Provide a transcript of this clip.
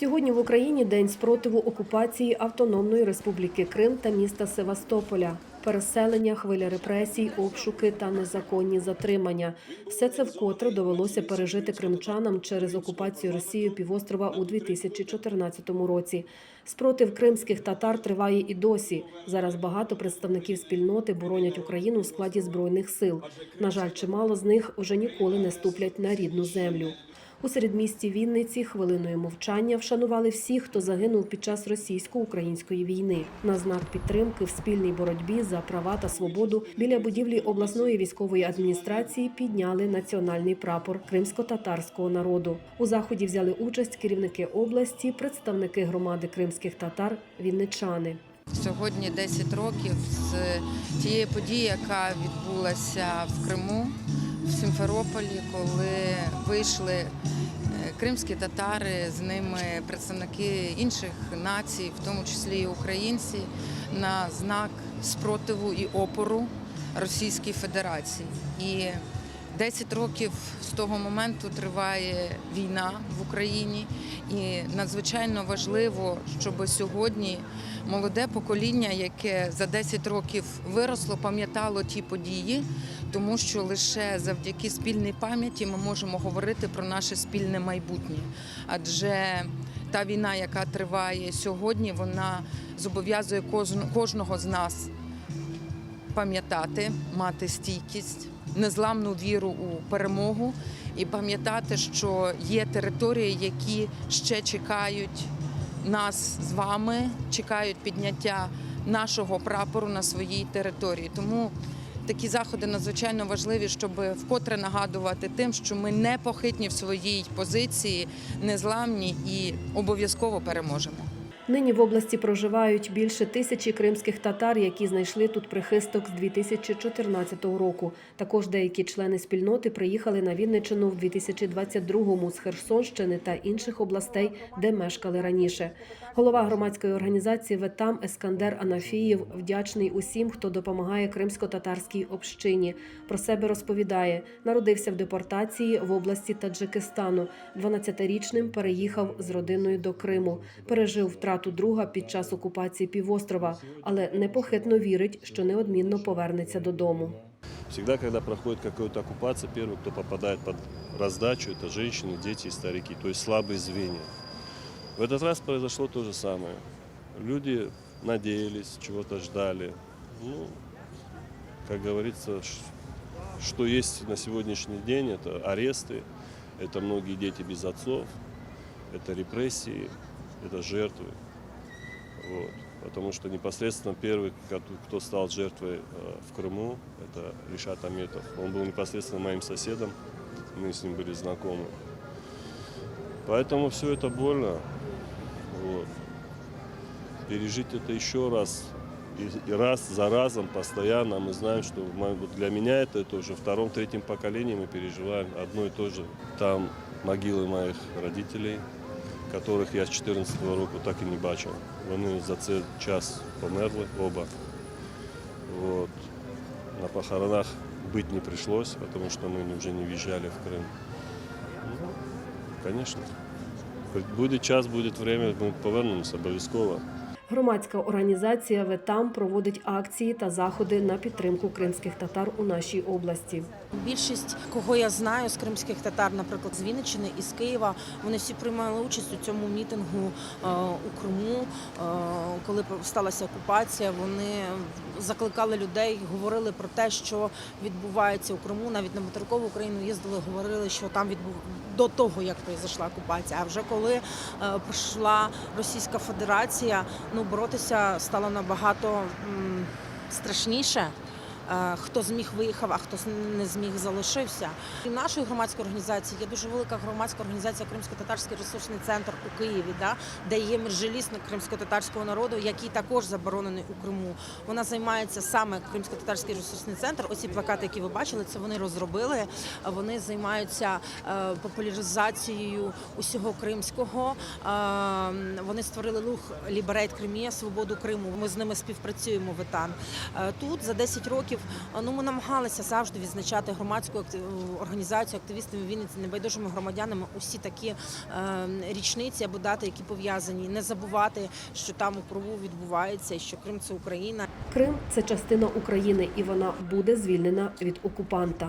Сьогодні в Україні день спротиву окупації Автономної Республіки Крим та міста Севастополя. Переселення, хвиля репресій, обшуки та незаконні затримання. Все це вкотре довелося пережити кримчанам через окупацію Росією півострова у 2014 році. Спротив кримських татар триває і досі. Зараз багато представників спільноти боронять Україну в складі збройних сил. На жаль, чимало з них уже ніколи не ступлять на рідну землю. У середмісті Вінниці хвилиною мовчання вшанували всіх, хто загинув під час російсько-української війни. На знак підтримки в спільній боротьбі за права та свободу біля будівлі обласної військової адміністрації підняли національний прапор кримсько-татарського народу. У заході взяли участь керівники області, представники громади кримських татар, вінничани. Сьогодні 10 років з тієї події, яка відбулася в Криму, в Сімферополі, коли вийшли е, кримські татари, з ними представники інших націй, в тому числі і українці, на знак спротиву і опору Російській Федерації. І 10 років з того моменту триває війна в Україні, і надзвичайно важливо, щоб сьогодні молоде покоління, яке за 10 років виросло, пам'ятало ті події, тому що лише завдяки спільній пам'яті ми можемо говорити про наше спільне майбутнє. Адже та війна, яка триває сьогодні, вона зобов'язує кожн- кожного з нас пам'ятати, мати стійкість, незламну віру у перемогу і пам'ятати, що є території, які ще чекають нас з вами, чекають підняття нашого прапору на своїй території. Тому такі заходи надзвичайно важливі, щоб вкотре нагадувати тим, що ми непохитні в своїй позиції, незламні і обов'язково переможемо. Нині в області проживають більше тисячі кримських татар, які знайшли тут прихисток з 2014 року. Також деякі члени спільноти приїхали на Вінниччину в 2022-му з Херсонщини та інших областей, де мешкали раніше. Голова громадської організації Ветам Ескандер Анафієв вдячний усім, хто допомагає кримсько-татарській общині. Про себе розповідає, народився в депортації в області Таджикистану. 12-річним переїхав з родиною до Криму. Пережив втрату друга під час окупації півострова, але непохитно вірить, що неодмінно повернеться додому. Всегда, когда проходит какая-то оккупация, первый, кто попадает под раздачу, это женщины, дети и старики, то есть слабые звенья. В этот раз произошло то же самое. Люди надеялись, чего-то ждали. Ну, как говорится, ш- что есть на сегодняшний день, это аресты, это многие дети без отцов, это репрессии, это жертвы. Вот. Потому что непосредственно первый, кто стал жертвой э, в Крыму, это Ришат Аметов. Он был непосредственно моим соседом, мы с ним были знакомы. Поэтому все это больно. Вот. Пережить это еще раз и, раз за разом, постоянно, мы знаем, что для меня это, это уже втором, третьем поколении мы переживаем одно и то же. Там могилы моих родителей, которых я з 14-го року так і не бачив. Вони за цей час померли оба. Вот. На похоронах быть не пришлось, потому что мы уже не въезжали в Крым. Ну, конечно. Хоть Буде час, буде время, ми повернемося обов'язково. Громадська організація Ветам проводить акції та заходи на підтримку кримських татар у нашій області. Більшість, кого я знаю з кримських татар, наприклад, з Вінниччини і з Києва, вони всі приймали участь у цьому мітингу е, у Криму, е, коли сталася окупація. Вони закликали людей, говорили про те, що відбувається у Криму. Навіть на материкову Україну їздили, говорили, що там відбув до того, як прийшла окупація. А вже коли е, прийшла Російська Федерація, ну боротися стало набагато страшніше. Е, Хто зміг виїхав, а хто не зміг залишився. І нашої громадської організації є дуже велика громадська організація Кримсько-татарський ресурсний центр у Києві, да, де є межелісник кримсько-татарського народу, який також заборонений у Криму. Вона займається саме Кримсько-татарський ресурсний центр. Оці плакати, які ви бачили, це вони розробили. Вони займаються е, популяризацією усього кримського. Е, Вони створили рух Liberate Crimea, свободу Криму. Ми з ними співпрацюємо в ЕТАН. Тут за 10 років е, ну ми намагалися завжди відзначати громадську організацію активістами Вінниці, небайдужими громадянами усі такі е, річниці або дати, які пов'язані. Не забувати, що там у крову відбувається, і що Крим це Україна. Крим це частина України, і вона буде звільнена від окупанта.